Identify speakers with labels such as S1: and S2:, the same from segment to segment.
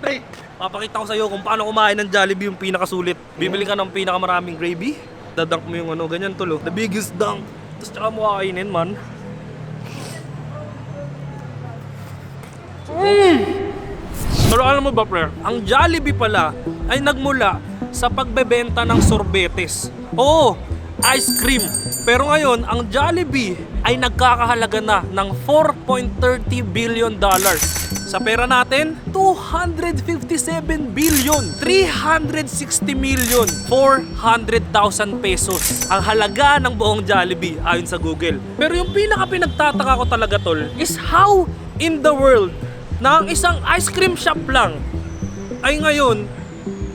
S1: Pre, papakita ko sa'yo kung paano kumain ng Jollibee yung pinakasulit. Bibili ka ng pinakamaraming gravy. Dadunk mo yung ano, ganyan tulo. The biggest dunk. Tapos tsaka mo kakainin man. Mm! Pero alam mo ba, pre? Ang Jollibee pala ay nagmula sa pagbebenta ng sorbetes. Oo, ice cream. Pero ngayon, ang Jollibee ay nagkakahalaga na ng 4.30 billion dollars. Sa pera natin, 257 billion, 360 million, 400,000 pesos. Ang halaga ng buong Jollibee ayon sa Google. Pero yung pinaka pinagtataka ko talaga tol is how in the world na ang isang ice cream shop lang ay ngayon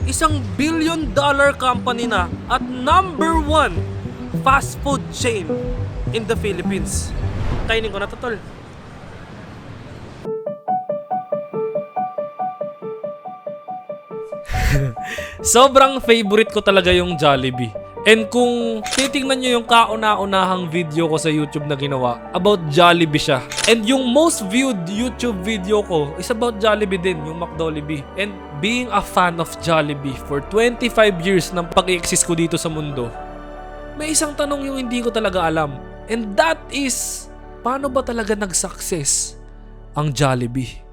S1: isang billion dollar company na at number one fast food chain in the Philippines. Kainin ko na to, tol. Sobrang favorite ko talaga yung Jollibee. And kung titingnan nyo yung kauna-unahang video ko sa YouTube na ginawa, about Jollibee siya. And yung most viewed YouTube video ko is about Jollibee din, yung McDollibee. And being a fan of Jollibee for 25 years ng pag-exist ko dito sa mundo, may isang tanong yung hindi ko talaga alam. And that is, paano ba talaga nag-success ang Jollibee?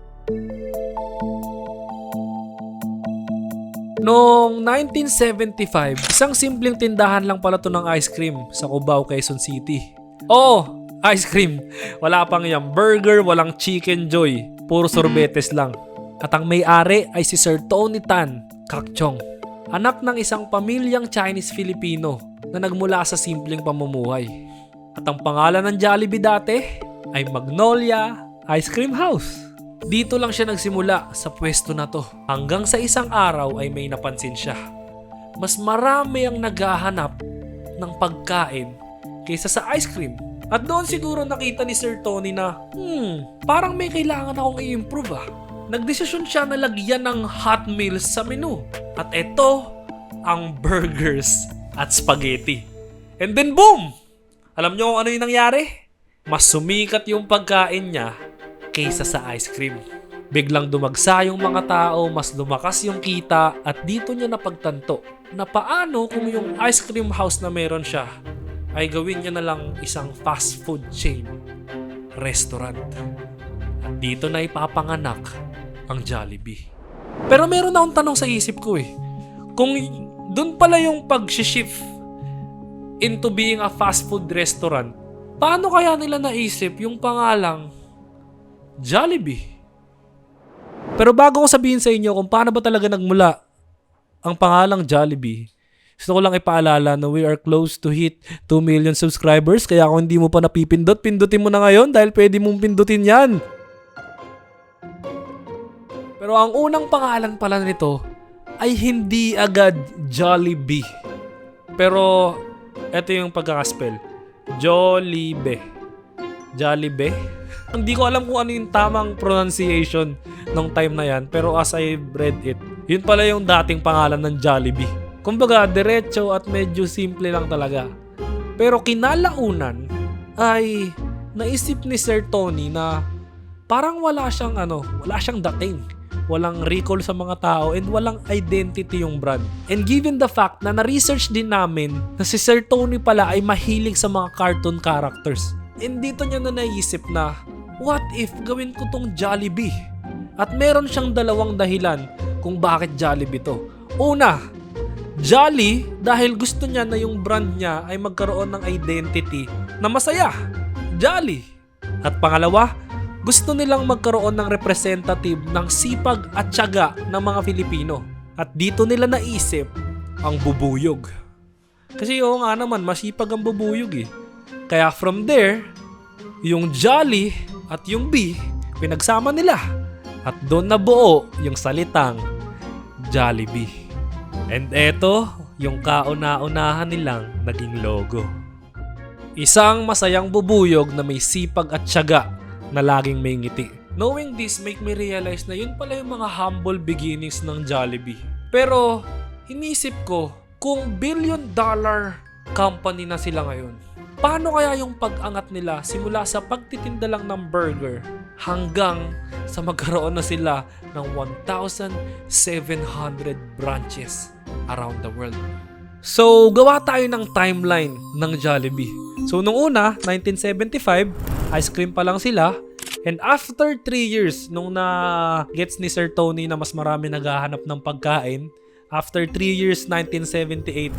S1: Noong 1975, isang simpleng tindahan lang pala to ng ice cream sa Cubao, Quezon City. Oo, ice cream. Wala pang yung burger, walang chicken joy. Puro sorbetes lang. At ang may-ari ay si Sir Tony Tan Kakchong. Anak ng isang pamilyang Chinese-Filipino na nagmula sa simpleng pamumuhay. At ang pangalan ng Jollibee dati ay Magnolia Ice Cream House. Dito lang siya nagsimula sa pwesto na to. Hanggang sa isang araw ay may napansin siya. Mas marami ang naghahanap ng pagkain kaysa sa ice cream. At doon siguro nakita ni Sir Tony na, hmm, parang may kailangan akong i-improve ah. Nagdesisyon siya na lagyan ng hot meals sa menu. At ito, ang burgers at spaghetti. And then boom! Alam niyo kung ano yung nangyari? Mas sumikat yung pagkain niya kaysa sa ice cream. Biglang dumagsa yung mga tao, mas lumakas yung kita at dito niya napagtanto na paano kung yung ice cream house na meron siya ay gawin niya na lang isang fast food chain, restaurant. At dito na ipapanganak ang Jollibee. Pero meron akong tanong sa isip ko eh. Kung doon pala yung pag-shift into being a fast food restaurant, paano kaya nila naisip yung pangalang Jollibee. Pero bago ko sabihin sa inyo kung paano ba talaga nagmula ang pangalang Jollibee, gusto ko lang ipaalala na we are close to hit 2 million subscribers kaya kung hindi mo pa napipindot, pindutin mo na ngayon dahil pwede mong pindutin yan. Pero ang unang pangalan pala nito ay hindi agad Jollibee. Pero ito yung pagkakaspell. Jollibee. Jollibee? Hindi ko alam kung ano yung tamang pronunciation nung time na yan. Pero as I read it, yun pala yung dating pangalan ng Jollibee. Kumbaga, diretso at medyo simple lang talaga. Pero kinalaunan ay naisip ni Sir Tony na parang wala siyang ano, wala siyang dating. Walang recall sa mga tao and walang identity yung brand. And given the fact na na-research din namin na si Sir Tony pala ay mahilig sa mga cartoon characters. And dito niya na naisip na, what if gawin ko tong Jollibee? At meron siyang dalawang dahilan kung bakit Jollibee to. Una, Jolly dahil gusto niya na yung brand niya ay magkaroon ng identity na masaya. Jolly. At pangalawa, gusto nilang magkaroon ng representative ng sipag at tiyaga ng mga Filipino. At dito nila naisip ang bubuyog. Kasi oo nga naman, masipag ang bubuyog eh. Kaya from there, yung Jolly at yung B, pinagsama nila. At doon nabuo yung salitang Jollibee. And eto, yung kauna-unahan nilang naging logo. Isang masayang bubuyog na may sipag at tiyaga na laging may ngiti. Knowing this make me realize na yun pala yung mga humble beginnings ng Jollibee. Pero, inisip ko, kung billion dollar company na sila ngayon, Paano kaya yung pag-angat nila simula sa pagtitinda lang ng burger hanggang sa magkaroon na sila ng 1,700 branches around the world? So, gawa tayo ng timeline ng Jollibee. So, nung una, 1975, ice cream pa lang sila. And after 3 years, nung na gets ni Sir Tony na mas marami naghahanap ng pagkain, after 3 years, 1978,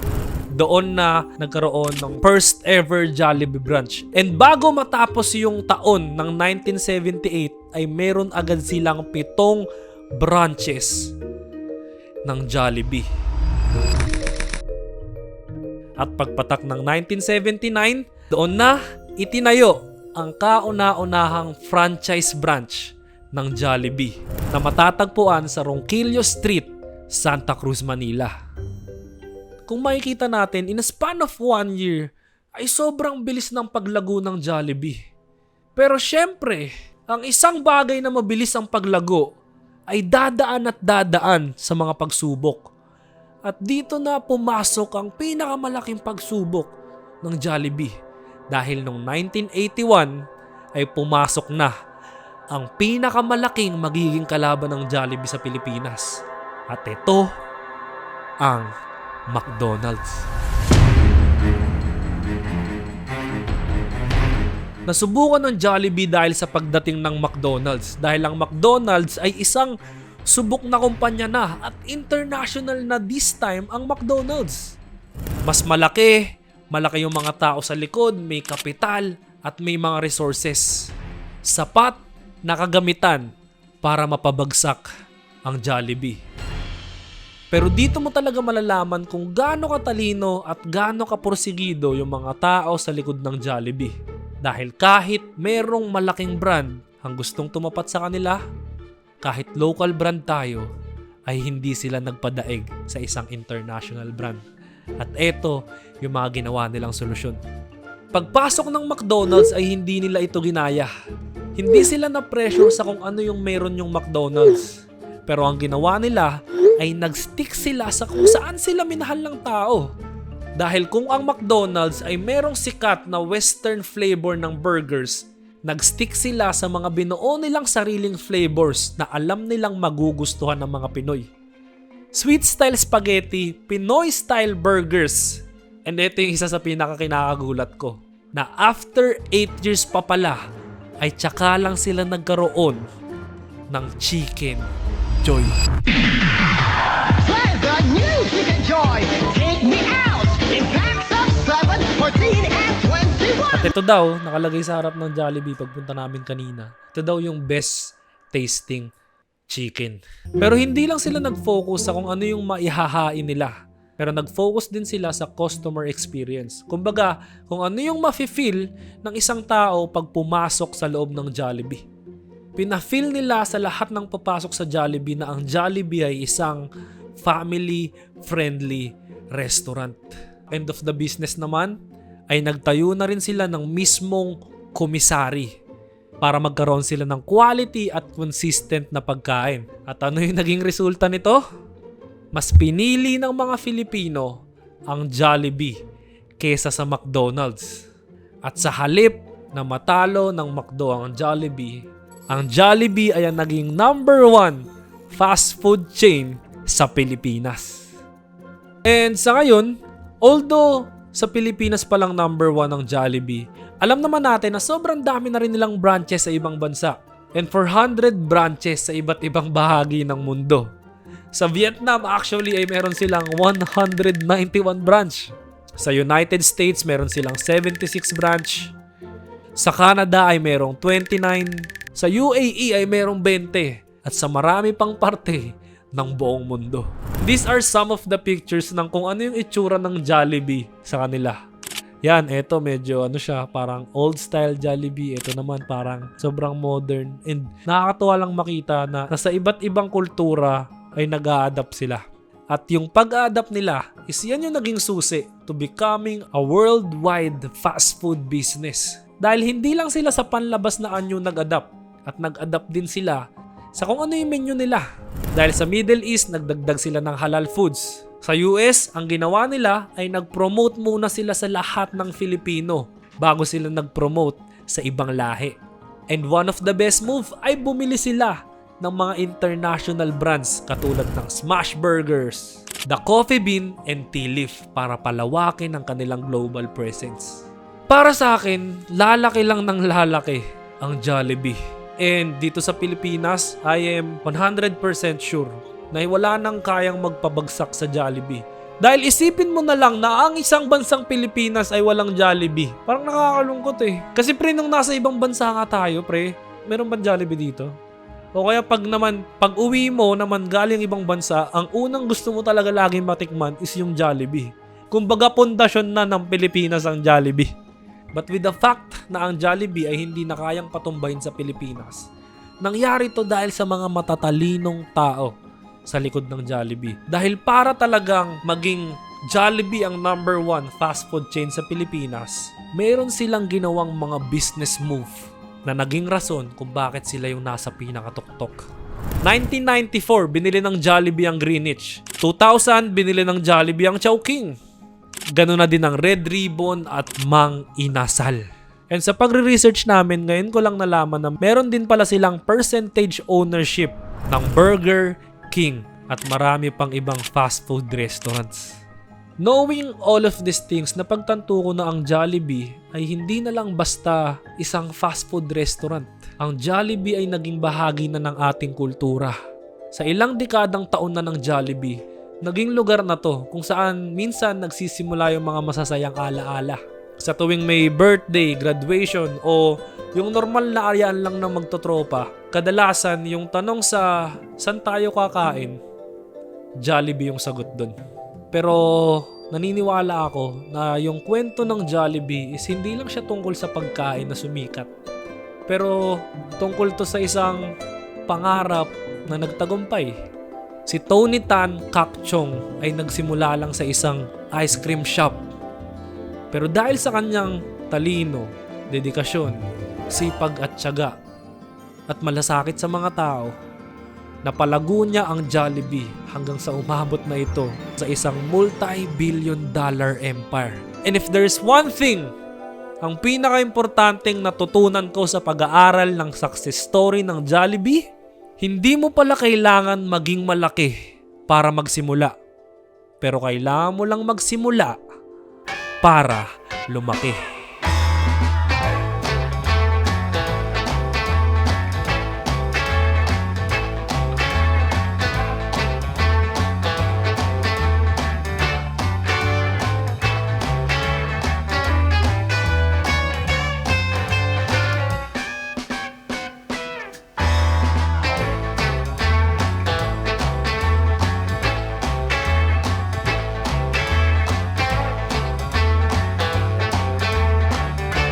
S1: doon na nagkaroon ng first ever Jollibee branch. And bago matapos yung taon ng 1978, ay meron agad silang pitong branches ng Jollibee. At pagpatak ng 1979, doon na itinayo ang kauna-unahang franchise branch ng Jollibee na matatagpuan sa Ronquillo Street, Santa Cruz, Manila. Kung makikita natin, in a span of one year, ay sobrang bilis ng paglago ng Jollibee. Pero syempre, ang isang bagay na mabilis ang paglago ay dadaan at dadaan sa mga pagsubok. At dito na pumasok ang pinakamalaking pagsubok ng Jollibee. Dahil noong 1981 ay pumasok na ang pinakamalaking magiging kalaban ng Jollibee sa Pilipinas. At ito ang McDonald's. Nasubukan ng Jollibee dahil sa pagdating ng McDonald's dahil ang McDonald's ay isang subok na kumpanya na at international na this time ang McDonald's. Mas malaki, malaki yung mga tao sa likod, may kapital at may mga resources. Sapat na kagamitan para mapabagsak ang Jollibee. Pero dito mo talaga malalaman kung gaano katalino at gaano kaporsigido yung mga tao sa likod ng Jollibee. Dahil kahit merong malaking brand ang gustong tumapat sa kanila, kahit local brand tayo, ay hindi sila nagpadaig sa isang international brand. At eto yung mga ginawa nilang solusyon. Pagpasok ng McDonald's ay hindi nila ito ginaya. Hindi sila na pressure sa kung ano yung meron yung McDonald's. Pero ang ginawa nila ay nagstick sila sa kung saan sila minahal ng tao. Dahil kung ang McDonald's ay merong sikat na western flavor ng burgers, nagstick sila sa mga binuo nilang sariling flavors na alam nilang magugustuhan ng mga Pinoy. Sweet style spaghetti, Pinoy style burgers. And ito yung isa sa pinakakinakagulat ko. Na after 8 years pa pala, ay tsaka lang sila nagkaroon ng chicken joy.
S2: Play the new Chicken Joy. Take me out in packs of 7, 14, and 21.
S1: At ito daw, nakalagay sa harap ng Jollibee pagpunta namin kanina. Ito daw yung best tasting chicken. Pero hindi lang sila nag-focus sa kung ano yung maihahain nila. Pero nag-focus din sila sa customer experience. Kumbaga, kung ano yung mafe-feel ng isang tao pag pumasok sa loob ng Jollibee. Pina-feel nila sa lahat ng papasok sa Jollibee na ang Jollibee ay isang family-friendly restaurant. End of the business naman, ay nagtayo na rin sila ng mismong komisari para magkaroon sila ng quality at consistent na pagkain. At ano yung naging resulta nito? Mas pinili ng mga Filipino ang Jollibee kesa sa McDonald's. At sa halip na matalo ng McDo ang Jollibee, ang Jollibee ay ang naging number one fast food chain sa Pilipinas. And sa ngayon, although sa Pilipinas pa lang number one ang Jollibee, alam naman natin na sobrang dami na rin nilang branches sa ibang bansa. And 400 branches sa iba't ibang bahagi ng mundo. Sa Vietnam actually ay meron silang 191 branch. Sa United States meron silang 76 branch. Sa Canada ay merong 29. Sa UAE ay merong 20. At sa marami pang parte ng buong mundo. These are some of the pictures ng kung ano yung itsura ng Jollibee sa kanila. Yan, eto medyo ano siya, parang old style Jollibee. Ito naman parang sobrang modern. And nakakatuwa lang makita na nasa iba't ibang kultura ay nag adapt sila. At yung pag-adapt nila is yan yung naging susi to becoming a worldwide fast food business. Dahil hindi lang sila sa panlabas na anyo nag-adapt at nag-adapt din sila sa kung ano yung menu nila. Dahil sa Middle East, nagdagdag sila ng halal foods. Sa US, ang ginawa nila ay nag-promote muna sila sa lahat ng Filipino bago sila nag-promote sa ibang lahi. And one of the best move ay bumili sila ng mga international brands katulad ng Smash Burgers, The Coffee Bean, and Tea Leaf para palawakin ang kanilang global presence. Para sa akin, lalaki lang ng lalaki ang Jollibee. And dito sa Pilipinas, I am 100% sure na wala nang kayang magpabagsak sa Jollibee. Dahil isipin mo na lang na ang isang bansang Pilipinas ay walang Jollibee. Parang nakakalungkot eh. Kasi pre, nung nasa ibang bansa nga tayo, pre, meron ba Jollibee dito? O kaya pag naman, pag uwi mo naman galing ibang bansa, ang unang gusto mo talaga laging matikman is yung Jollibee. Kumbaga pundasyon na ng Pilipinas ang Jollibee. But with the fact na ang Jollibee ay hindi na kayang patumbahin sa Pilipinas, nangyari to dahil sa mga matatalinong tao sa likod ng Jollibee. Dahil para talagang maging Jollibee ang number one fast food chain sa Pilipinas, meron silang ginawang mga business move na naging rason kung bakit sila yung nasa pinakatuktok. 1994, binili ng Jollibee ang Greenwich. 2000, binili ng Jollibee ang Chowking. Ganun na din ang Red Ribbon at Mang Inasal. And sa pagre-research namin, ngayon ko lang nalaman na meron din pala silang percentage ownership ng Burger King at marami pang ibang fast food restaurants. Knowing all of these things, napagtanto ko na ang Jollibee ay hindi na lang basta isang fast food restaurant. Ang Jollibee ay naging bahagi na ng ating kultura. Sa ilang dekadang taon na ng Jollibee, naging lugar na to kung saan minsan nagsisimula yung mga masasayang alaala. Sa tuwing may birthday, graduation o yung normal na aryaan lang ng magtotropa, kadalasan yung tanong sa saan tayo kakain, Jollibee yung sagot dun. Pero naniniwala ako na yung kwento ng Jollibee is hindi lang siya tungkol sa pagkain na sumikat. Pero tungkol to sa isang pangarap na nagtagumpay. Si Tony Tan Kak Chong ay nagsimula lang sa isang ice cream shop. Pero dahil sa kanyang talino, dedikasyon, sipag at tiyaga, at malasakit sa mga tao, napalago niya ang Jollibee hanggang sa umabot na ito sa isang multi-billion dollar empire. And if there's one thing, ang pinaka-importanteng natutunan ko sa pag-aaral ng success story ng Jollibee, hindi mo pala kailangan maging malaki para magsimula. Pero kailangan mo lang magsimula para lumaki.